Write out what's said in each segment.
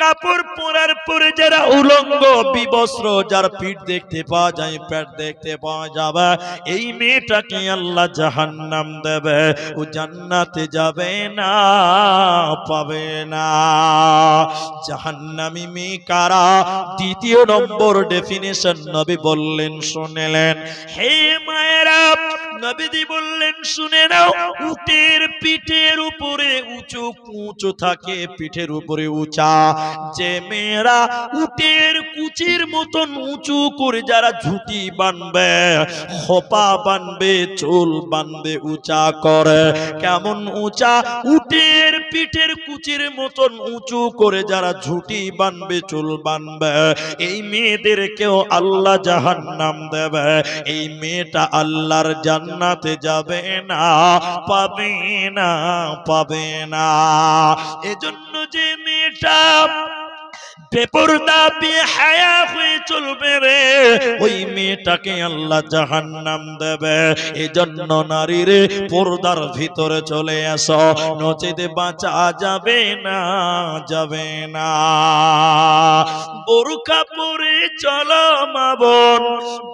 কাপড় পরার পরে যারা উলঙ্গ, বিবস্ত্র, যার পিঠ দেখতে পাওয়া যায়, পেট দেখতে পাওয়া যাবে, এই মেয়েটাকে আল্লাহ জাহান্নাম দেবে। ও জান্নাতে যাবে না, পাবে না। জাহান্নামী মেয়ে কারা? দ্বিতীয় নম্বর ডেফিনেশন নবী বললেন, শুনেলেন। হে মায়েরা নবীজি বললেন, শুনে নাও, উটের পিঠের উপরে উঁচু উঁচু থাকে, পিঠের উপরে উঁচা। যে মেয়েরা উটের কুচির মতন উঁচু করে যারা ঝুটি বানবে, খোপা বানবে, চুল বানবে, উঁচা করে। কেমন উঁচা? উটের পিঠের কুচির মতন উঁচু করে যারা ঝুটি বানবে, চুল বানবে। এই মেয়েদেরকেও আল্লাহ জাহান নাম দেবে। এই মেয়েটা আল্লাহর জান্নাতে যাবে না, পাবে না পাবে না। এজন্য যে মেয়েটা হয়ে চলবে রে, ওই মেয়েটাকে আল্লাহ জাহান্নাম দেবে। এজন্য নারী রে, পর্দার ভিতরে চলে আস, নচেতে বাঁচা যাবে না যাবে না। বোরকা পরে চলো মাবন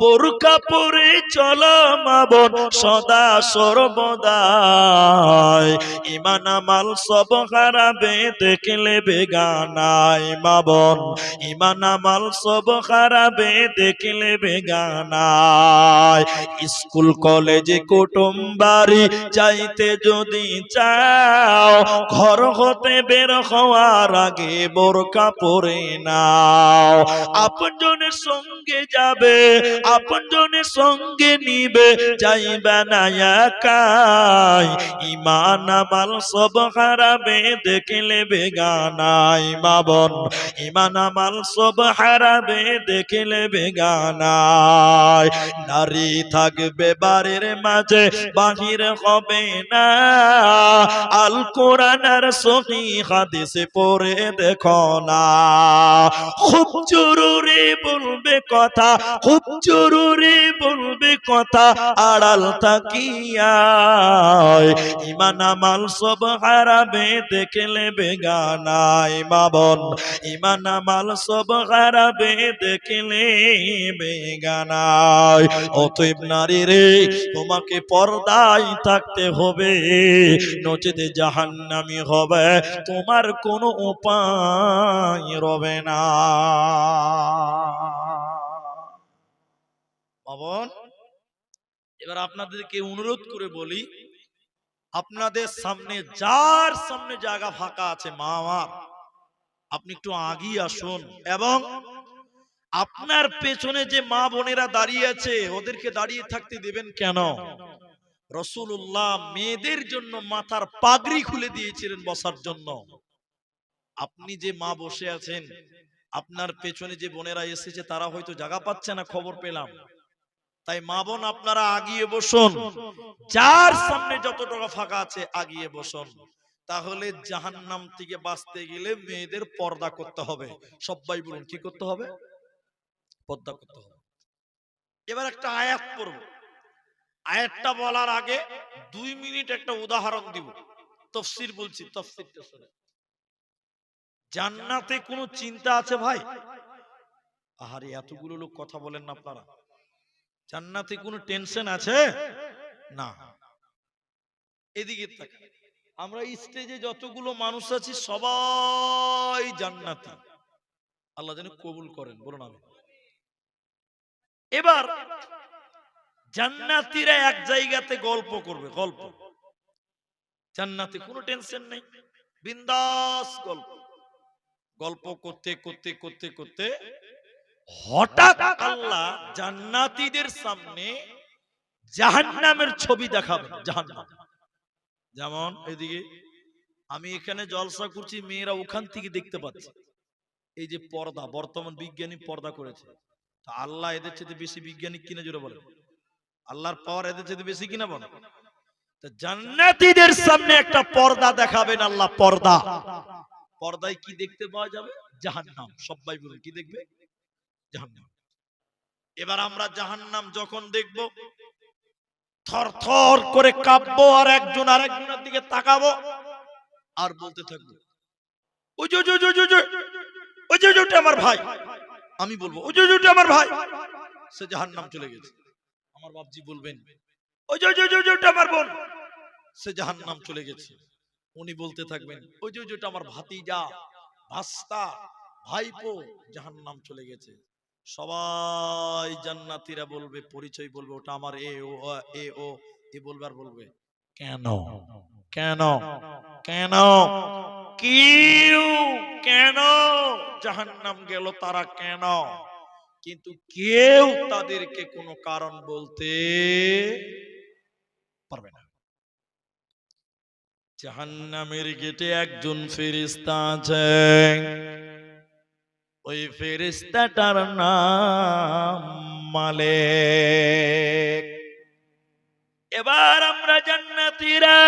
বোরকা পরে চলো মাবন সদা সর্বদাই। ইমান আমাল সব হারাবে দেখলে বেগানাই মাবন ইমান আমাল সব হারাবে দেখলে বেগানাই স্কুল, কলেজে, কুটুম বাড়ি যাইতে যদি চাও, ঘর হতে বের হওয়ার আগে বোরকা পরে নাও আপনজনের সঙ্গে যাবে, আপনজনের সঙ্গে নিবে, যাইবে না একাই। ইমান আমাল সব হারাবে দেখলে বেগানাই মাবন ইমান আমাল সব হারাবে দেখলে বেগানাই নারী থাকবে বাড়ির মাঝে, বাহির হবে না। আল কোরআন আর সহি হাদিসে পড়ে দেখো না। খুব জরুরি বলবে কথা, খুব জরুরি বলবে কথা, আড়াল তাকিয়া। ইমান আমাল সব হারাবে দেখলে বেগানাই মাবন ইমান আমাল সব হারাবে দেখলে বেগানাই অতএব নারী রে, তোমাকে পর্দায় থাকতে হবে, নচেতে জাহান্নামি হবে, তোমার কোনো উপায় রবে না। পাবন এবার আপনাদেরকে অনুরোধ করে বলি, আপনাদের সামনে যার সামনে জায়গা ফাঁকা আছে, মা আমার, আপনি একটু আগিয়ে আসুন এবং আপনার পেছনে যে মা বোনেরা দাঁড়িয়ে আছে, ওদেরকে দাঁড়িয়ে থাকতে দেবেন কেন? রসুল্লাহ মেয়েদের জন্য মাথার পাগড়ি খুলে দিয়েছিলেন বসার জন্য। আপনি যে মা বসে আছেন আপনার পেছনে যে বোনেরা এসেছে, তারা হয়তো জায়গা পাচ্ছে না, খবর পেলাম। তাই মা বোন, আপনারা আগিয়ে বসুন। যার সামনে যত টাকা ফাঁকা আছে, আগিয়ে বসুন। তাহলে জাহান্নাম থেকে বাঁচতে গেলে মেয়েদের পর্দা করতে হবে। সবাই বলুন, কি করতে হবে? পর্দা করতে হবে। এবার একটা আয়াত পড়ব। আয়াতটা বলার আগে দুই মিনিট একটা উদাহরণ দিব। তফসির বলছি, তফসিরটা শুনে জান্নাতে কোনো চিন্তা আছে ভাই? আহারে, এতগুলো লোক কথা বলেন না আপনারা। জান্নাতে কোনো টেনশন আছে? না। এদিকে আমরা স্টেজে যতগুলো মানুষ আছি, সবাই জান্নাতি। আল্লাহ যেন কবুল করেন, বলুন আমি এবার জান্নাতিরা এক জায়গাতে গল্প করবে, গল্প। জান্নাতে কোনো টেনশন নেই। বিন্দাস গল্প। গল্প করতে করতে করতে করতে হঠাৎ আল্লাহ জান্নাতীদের সামনে জাহান্নামের ছবি দেখাবে জাহান্নাম। যেমন এদিকে আমি এখানে জলসা করছি মেয়েরা ওখান থেকে দেখতে পাচ্ছে। এই যে পর্দা বর্তমান বিজ্ঞানী পর্দা করেছে। তা আল্লাহ এদের চেয়ে বেশি বিজ্ঞানী কিনে জোরে বলে আল্লাহর পাওয়ার এদের চেয়ে বেশি কিনা বলে তা জান্নাতীদের সামনে একটা পর্দা দেখাবেন আল্লাহ পর্দা। পর্দায় কি দেখতে পাওয়া যাবে? জাহান্নাম। সবাই বলে কি দেখবে? জাহান্নাম। এবার আমরা জাহান্নাম যখন দেখব, থর থর করে কাঁপবো আর একজন আরেকজনের দিকে তাকাবো আর বলতে থাকব, ওই ওই ওই ওই আমার ভাই। আমি বলব, ওই যে আমার ভাই। সে জাহান্নাম চলে গেছে। আমার বাপজি বলবেন, ওই যে যে যে আমার বোন। সে জাহান্নাম চলে গেছে। উনি বলতে থাকবেন ওই যে যেটা আমার ভাতিজা ভাস্তা ভাইপো জাহান্নাম চলে গেছে। সবাই জান্নাতীরা বলবে পরিচয় বলবে ওটা আমার এ ও এ ও এ বলবে আর বলবে কেন? কেন? কেন? কেউ কেন? জাহান্নাম গেল তারা কেন? কিন্তু কেউ তাদেরকে কোনো কারণ বলতে পারবে না। জাহান্নামের গেটে একজন ফেরিস্তা আছে। ওই ফেরিস্তাটার নাম মালেক। এবার আমরা জান্নাতীরা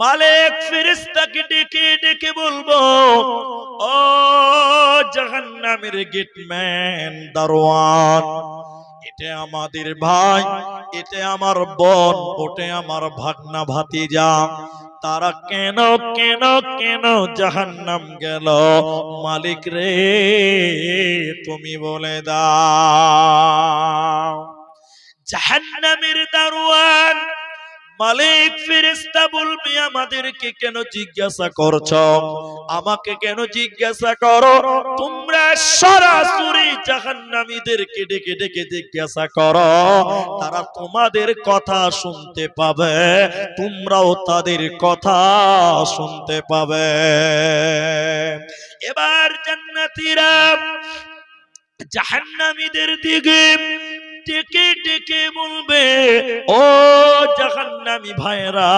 মালেক ফেরেশতাকে ডেকে ডেকে বলব, ও জাহান্নামের গেটম্যান দারোয়ান এটা আমাদের ভাই, এটা আমার বোন, ওটা আমার ভাগনা ভাতিজা। তারা কেন কেন কেন জাহান্নাম গেল? মালিক রে, তুমি বলে দাও। জাহান্নামের দারোয়ান মালিক ফেরেশতা বলবে, আমাদেরকে কেন জিজ্ঞাসা করছ? আমাকে কেন জিজ্ঞাসা করো? তোমরা সরাসরি জাহান্নামীদেরকে ডেকে ডেকে জিজ্ঞাসা করো। তারা তোমাদের কথা শুনতে পাবে, তোমরাও তাদের কথা শুনতে পাবে। এবার জান্নাতীরা জাহান্নামীদের দিকে ডেকে ডেকে বলবে, ও জাহান্নামি ভাইরা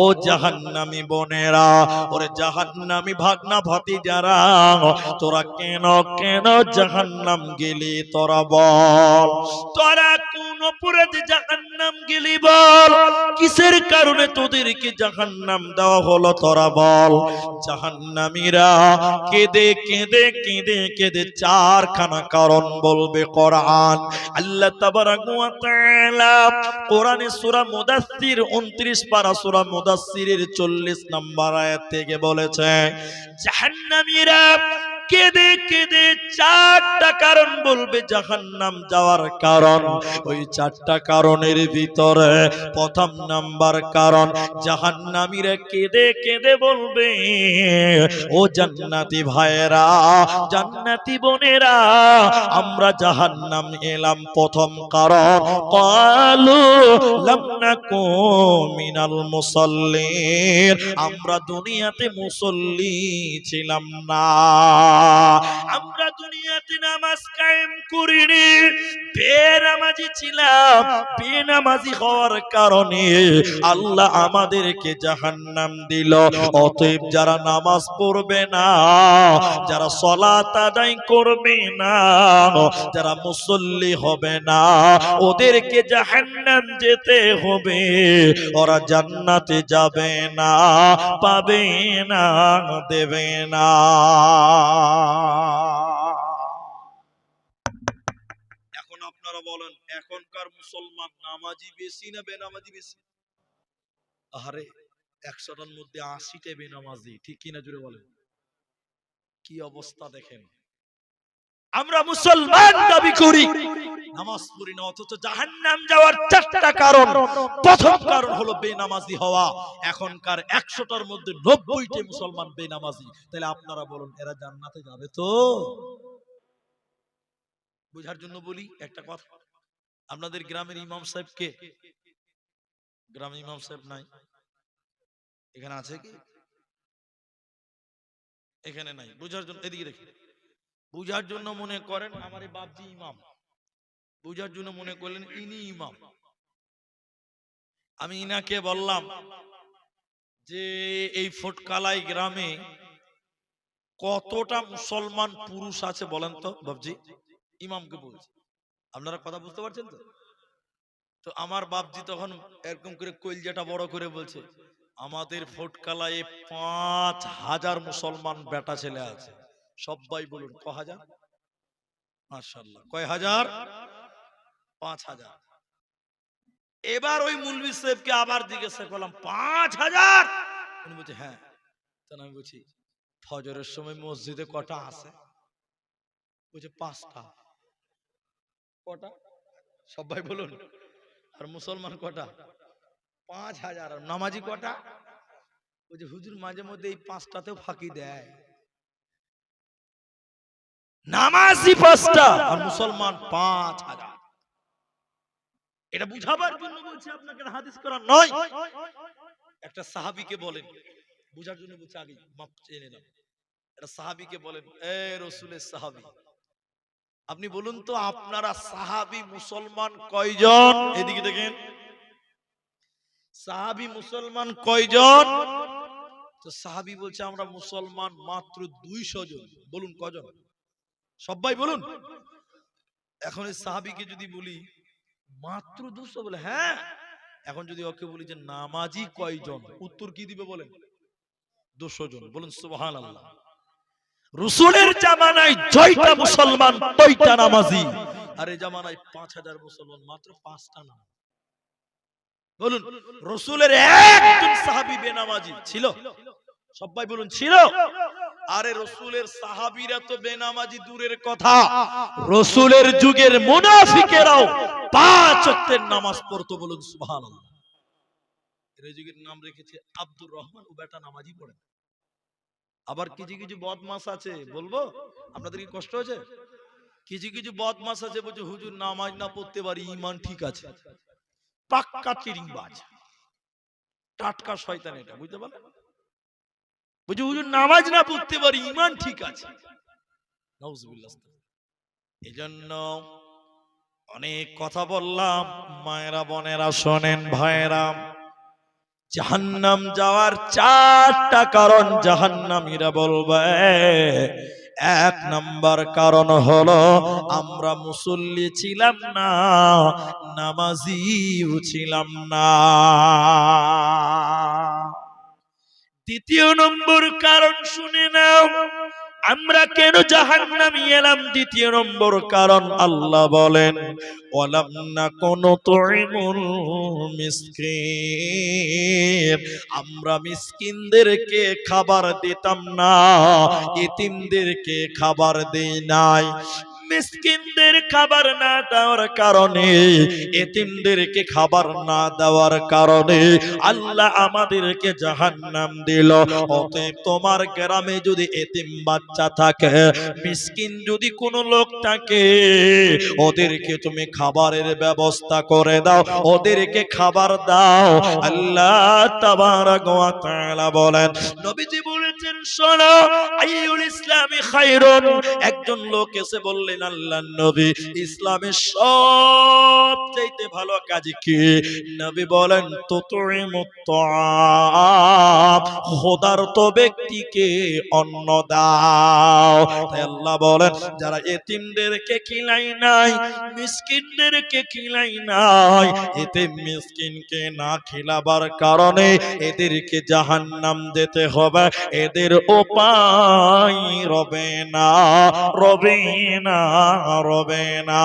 ও জাহান্নামি বোনেরা, ওরে জাহান্নামি ভাগনা ভাতি যারা তোরা কেন কেন জাহান্নাম গেলি, তোরা বল। তোরা অপরাধে জাহান্নাম গেলি বল। কিসের কারণে তোদেরকে জাহান্নাম দেওয়া হলো তোরা বল। জাহান্নামীরা কেঁদে কেঁদে কেঁদে কেঁদে চারখানা কারণ বলবে কোরআন। আল্লাহ কোরআনে সূরা মুদাসসির 29 পারা সূরা মুদাসসিরের 40 নম্বর আয়াত থেকে বলেছে, জাহান্নামীরা কেঁদে কেঁদে চারটা কারণ বলবে জাহান্নাম যাওয়ার কারণ। ওই চারটা কারণের ভিতরে প্রথম নাম্বার কারণ, জাহান্নামীরা কেঁদে কেঁদে বলবে, ও জান্নাতি ভাইয়েরা, জান্নাতি বোনেরা, আমরা জাহান্নাম এলাম প্রথম কারণ। কালু লাম নাকু মিনাল মুসাল্লিন, আমরা দুনিয়াতে মুসল্লি ছিলাম না। আমরা দুনিয়াতে নামাজ কায়েম করিনি, বেনামাজি ছিলাম, বেনামাজি হওয়ার কারণে আল্লাহ আমাদেরকে জাহান্নাম দিল। অতএব যারা নামাজ পড়বে না, যারা সলাত আদায় করবে না, যারা মুসল্লি হবে না, ওদেরকে জাহান্নাম যেতে হবে। ওরা জান্নাতে যাবে না, পাবে না, দেবে না এখন আপনারা বলেন এখনকার মুসলমান, নামাজি বেশি না বেনামাজি বেশি? আরে একশোটার মধ্যে আশিটা বেনামাজি, ঠিক কিনা জুড়ে বলেন? কি অবস্থা দেখেন? আমরা মুসলমান দাবি করি, নামাজ পড়ি না, অথচ জাহান্নাম যাওয়ার চারটা কারণ। প্রথম কারণ হলো বেনামাজি হওয়া। এখনকার একশোটার মধ্যে নব্বইটি মুসলমান বেনামাজি। তাহলে আপনারা বলুন, এরা জান্নাতে যাবে তো? বোঝার জন্য বলি একটা কথা। আপনাদের গ্রামের ইমাম সাহেব কে? গ্রামের ইমাম সাহেব নাই। এখানে আছে কি? এখানে নাই। বুঝার জন্য এদিকে দেখি। বুঝার জন্য মনে করেন আমার এই বাপজি ইমাম। বুঝার জন্য মনে করলেন ইনি ইমাম। আমি ইনাকে বললাম যে এই ফটকালাই গ্রামে কতটা মুসলমান পুরুষ আছে বলেন তো বাবজি ইমামকে বলছি। আপনারা কথা বুঝতে পারছেন তো? তো আমার বাপজি তখন এরকম করে কইলজাটা বড় করে বলছে, আমাদের ফটকালায় পাঁচ হাজার মুসলমান বেটা ছেলে আছে। সবাই বলুন, ক হাজার? মার্শাল্লাহ কয় হাজার? পাঁচ হাজার। এবার ওই মুলবি সাহেবকে আবার জিজ্ঞাসা করলাম, পাঁচ হাজার? উনি বলছে হ্যাঁ। তখন আমি বলছি, ফজরের সময় মসজিদে কটা আছে? বলছে, পাঁচটা। কটা? সবাই বলুন। আর মুসলমান কটা? পাঁচ হাজার। আর নামাজি কটা? ওই যে হুজুর মাঝে মধ্যে এই পাঁচটাতেও ফাঁকি দেয়। নামাজি পাঁচটা। আর মুসলমান পাঁচ হাজার। এটা বুঝাবার জন্য বলছি আপনাকে হাদিস করা নয়। একটা সাহাবিকে বলেন। বুঝার জন্য বলছে আগে মাপ চেয়ে নিলাম। একটা সাহাবিকে বলেন, এ রসুলের সাহাবি আপনি বলুন তো আপনারা সাহাবি মুসলমান কয়জন? এদিকে দেখেন। সাহাবি মুসলমান কয়জন? তো সাহাবি বলছে আমরা মুসলমান মাত্র দুইশো জন। বলুন কজন? সবাই বলুন। এখন এই সাহাবিকে যদি বলি মাত্র দুশো বলে হ্যাঁ? এখন যদি ওকে বলি যে নামাজি কয়জন? উত্তর কি দিবে বলেন? দুশো জন। বলুন সুবহান আল্লাহ রসুলের জামানায় জয়টা মুসলমান তৈটা নামাজি। আর এই জামানায় পাঁচ হাজার মুসলমান, মাত্র পাঁচটা নাম বলুন, রসুলের একজন সাহাবি বেনামাজি ছিল? সবাই বলুন, ছিল? আরে রসুলের সাহাবিরা তো বেনামাজি দূরের কথা। রসুলের যুগের মুনাফিকেরাও পাঁচ ওয়াক্তের নামাজ পড়তো বলুন এর যুগের নাম রেখেছে আব্দুর রহমান, ও বেটা নামাজি পড়ে আবার কিছু কিছু বদমাস আছে বলব? আপনাদের কি কষ্ট হয়েছে? কিছু কিছু বদমাস আছে বলছে হুজুর নামাজ না পড়তে পারি ইমান ঠিক আছে। পাক্কা চিরিংবাজ টাটকা শয়তান এটা বুঝতে পারলেন বলছে হুজুর নামাজ না পড়তে পারি ইমান ঠিক আছে। নাউজুবিল্লাহ। এই জন্য অনেক কথা বললাম মায়েরা বোনেরা শোনেন ভাইয়েরা। জাহান্নাম যাওয়ার চারটা কারণ জাহান্নামীরা বলবে। এক নাম্বার কারণ হলো, আমরা মুসল্লি ছিলাম না, নামাজিও ছিলাম না। দ্বিতীয় নম্বর কারণ শুনে নাও। আমরা কেন জাহান্নামী এলাম? দ্বিতীয় নম্বর কারণ আল্লাহ বলেন, ওয়ালাম না কোন মিসকিন। আমরা মিসকিনদেরকে খাবার দিতাম না, ইতিমদেরকে খাবার দেই নাই। মিসকিনদের খাবার না দেওয়ার কারণে, এতিমদেরকে খাবার না দেওয়ার কারণে আল্লাহ আমাদেরকে জাহান্নাম দিল। অতএব তোমার গ্রামে যদি এতিম বাচ্চা থাকে, মিসকিন যদি কোনো লোক থাকে, ওদেরকে তুমি খাবারের ব্যবস্থা করে দাও, ওদেরকে খাবার দাও। আল্লাহ তাবারাক ওয়া তাআলা বলেন, নবীজি শোনো, আইয়ুল ইসলামী খায়রুন। একজন লোক এসে বললেন, আল্লাহ নবী, ইসলামের সবচাইতে ভালো কাজ কি? নবী বলেন তুতুইমুত তাআম খোদার্ত ব্যক্তিকে অন্ন দাও। আল্লাহ বলেন, যারা এতিমদেরকে খিলাই নাই, মিসকিনদেরকে খিলাই নাই, এতে মিসকিনকে না খিলাবার কারণে এদেরকে জাহান্নাম যেতে হবে। এদের উপায় রবে না রবে না রবে না।